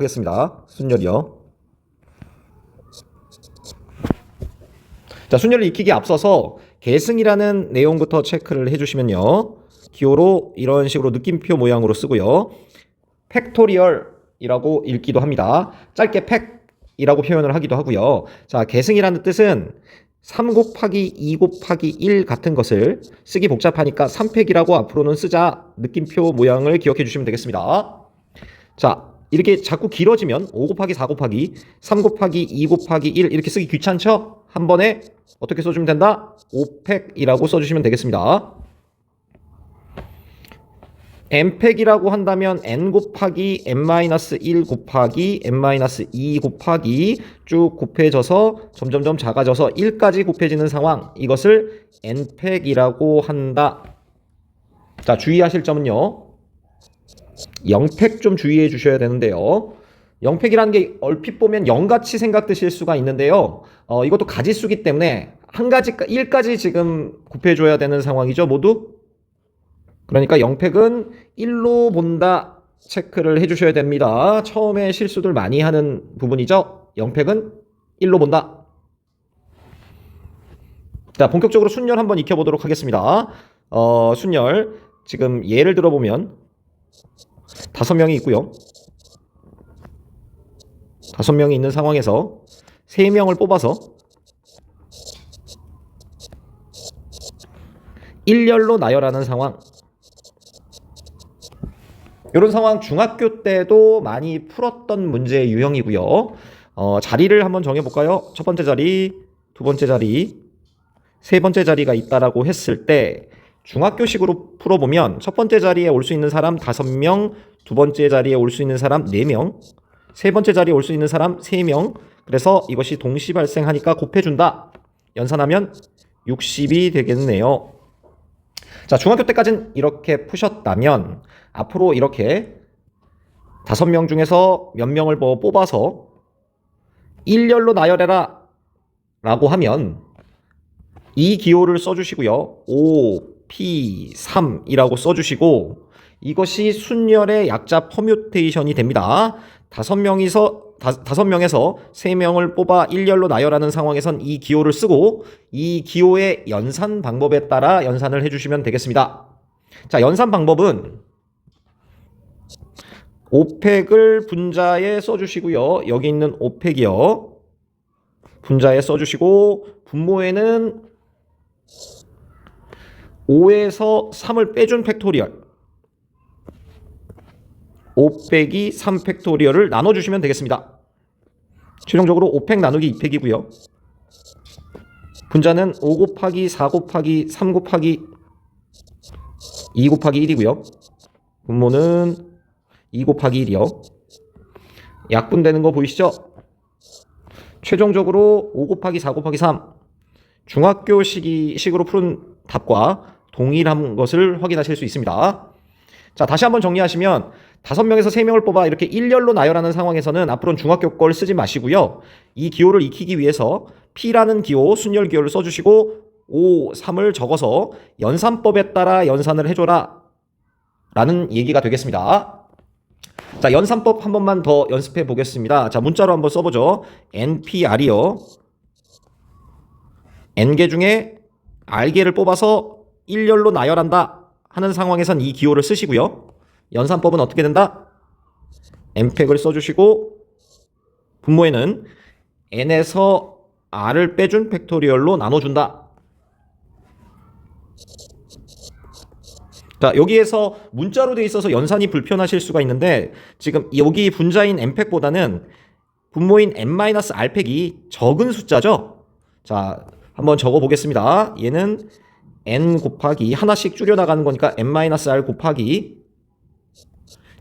하겠습니다. 순열이요. 자, 순열을 익히기 앞서서 계승이라는 내용부터 체크를 해주시면요. 기호로 이런 식으로 느낌표 모양으로 쓰고요. 팩토리얼이라고 읽기도 합니다. 짧게 팩이라고 표현을 하기도 하고요. 자, 계승이라는 뜻은 3 곱하기 2 곱하기 1 같은 것을 쓰기 복잡하니까 3팩이라고 앞으로는 쓰자 느낌표 모양을 기억해 주시면 되겠습니다. 자, 이렇게 자꾸 길어지면 5 곱하기 4 곱하기 3 곱하기 2 곱하기 1 이렇게 쓰기 귀찮죠? 한 번에 어떻게 써주면 된다? 5팩이라고 써주시면 되겠습니다. n팩이라고 한다면 n 곱하기 n-1 곱하기 n-2 곱하기 쭉 곱해져서 점점점 작아져서 1까지 곱해지는 상황 이것을 n팩이라고 한다. 자 주의하실 점은요. 0팩 좀 주의해 주셔야 되는데요. 0팩이라는 게 얼핏 보면 0같이 생각되실 수가 있는데요. 어, 이것도 가지수기 때문에 한 가지 1까지 지금 곱해줘야 되는 상황이죠 모두. 그러니까 0팩은 1로 본다 체크를 해주셔야 됩니다. 처음에 실수들 많이 하는 부분이죠. 0팩은 1로 본다. 자, 본격적으로 순열 한번 익혀보도록 하겠습니다. 어, 순열. 지금 예를 들어보면 다섯 명이 있고요. 다섯 명이 있는 상황에서 세 명을 뽑아서 1열로 나열하는 상황. 이런 상황 중학교 때도 많이 풀었던 문제 유형이고요. 어, 자리를 한번 정해볼까요? 첫 번째 자리, 두 번째 자리, 세 번째 자리가 있다라고 했을 때 중학교식으로 풀어보면 첫 번째 자리에 올 수 있는 사람 다섯 명, 두 번째 자리에 올 수 있는 사람 네 명, 세 번째 자리에 올 수 있는 사람 세 명. 그래서 이것이 동시 발생하니까 곱해준다. 연산하면 60이 되겠네요. 자, 중학교 때까지는 이렇게 푸셨다면 앞으로 이렇게 다섯 명 중에서 몇 명을 뭐 뽑아서 1열로 나열해라 라고 하면 이 기호를 써주시고요. 5, P, 3이라고 써주시고 이것이 순열의 약자 퍼뮤테이션이 됩니다. 다섯 명이서 다, 다섯 명에서 세 명을 뽑아 1열로 나열하는 상황에선 이 기호를 쓰고 이 기호의 연산 방법에 따라 연산을 해주시면 되겠습니다. 자, 연산 방법은 5팩을 분자에 써주시고요. 여기 있는 5팩이요. 분자에 써주시고 분모에는 5에서 3을 빼준 팩토리얼 5 빼기 3 팩토리얼을 나눠주시면 되겠습니다. 최종적으로 5팩 나누기 2팩이고요. 분자는 5 곱하기 4 곱하기 3 곱하기 2 곱하기 1이고요. 분모는 2 곱하기 1이요. 약분되는 거 보이시죠? 최종적으로 5 곱하기 4 곱하기 3 중학교 시기, 식으로 푸른 답과 동일한 것을 확인하실 수 있습니다. 자, 다시 한번 정리하시면 다섯 명에서 세 명을 뽑아 이렇게 일렬로 나열하는 상황에서는 앞으로는 중학교 걸 쓰지 마시고요. 이 기호를 익히기 위해서 P라는 기호, 순열 기호를 써주시고 5, 3을 적어서 연산법에 따라 연산을 해줘라 라는 얘기가 되겠습니다. 자, 연산법 한 번만 더 연습해 보겠습니다. 자, 문자로 한번 써보죠. NPR이요. N개 중에 R개를 뽑아서 일렬로 나열한다 하는 상황에선 이 기호를 쓰시고요. 연산법은 어떻게 된다? n팩을 써주시고 분모에는 n에서 r을 빼준 팩토리얼로 나눠준다. 자 여기에서 문자로 돼 있어서 연산이 불편하실 수가 있는데 지금 여기 분자인 n팩보다는 분모인 n-r팩이 적은 숫자죠. 자 한번 적어 보겠습니다. 얘는 n 곱하기 하나씩 줄여나가는 거니까 n-r 곱하기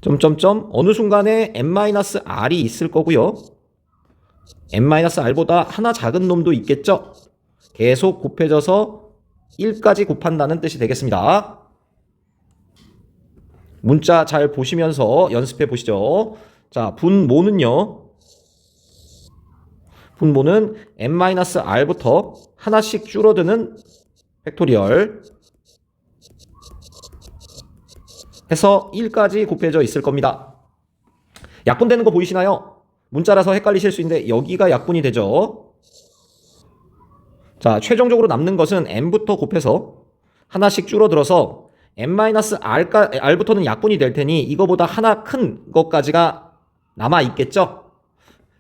점점점 어느 순간에 n-r이 있을 거고요. n-r보다 하나 작은 놈도 있겠죠. 계속 곱해져서 1까지 곱한다는 뜻이 되겠습니다. 문자 잘 보시면서 연습해 보시죠. 자, 분모는요. 분모는 n-r부터 하나씩 줄어드는 팩토리얼 해서 1까지 곱해져 있을 겁니다. 약분 되는 거 보이시나요? 문자라서 헷갈리실 수 있는데 여기가 약분이 되죠. 자, 최종적으로 남는 것은 n부터 곱해서 하나씩 줄어들어서 n-r까, r부터는 약분이 될 테니 이거보다 하나 큰 것까지가 남아 있겠죠?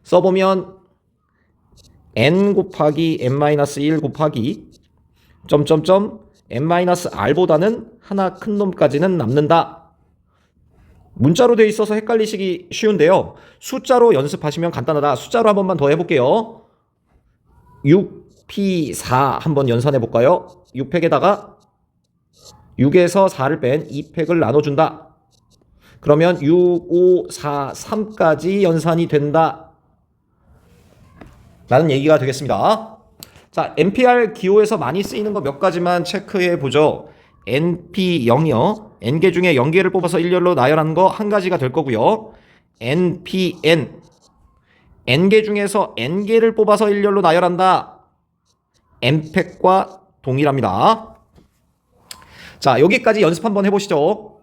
써 보면 n 곱하기 n-1 곱하기 점점점 n-r보다는 하나 큰 놈까지는 남는다. 문자로 돼 있어서 헷갈리시기 쉬운데요. 숫자로 연습하시면 간단하다. 숫자로 한 번만 더 해볼게요. 6p4 한번 연산해 볼까요? 6팩에다가 6에서 4를 뺀 2팩을 나눠준다. 그러면 6, 5, 4, 3까지 연산이 된다. 라는 얘기가 되겠습니다. 자, NPR 기호에서 많이 쓰이는 거 몇 가지만 체크해 보죠. NP0이요. N개 중에 0개를 뽑아서 일렬로 나열하는 거한 가지가 될 거고요. NPN. N개 중에서 N개를 뽑아서 일렬로 나열한다. N팩과 동일합니다. 자, 여기까지 연습 한번 해보시죠.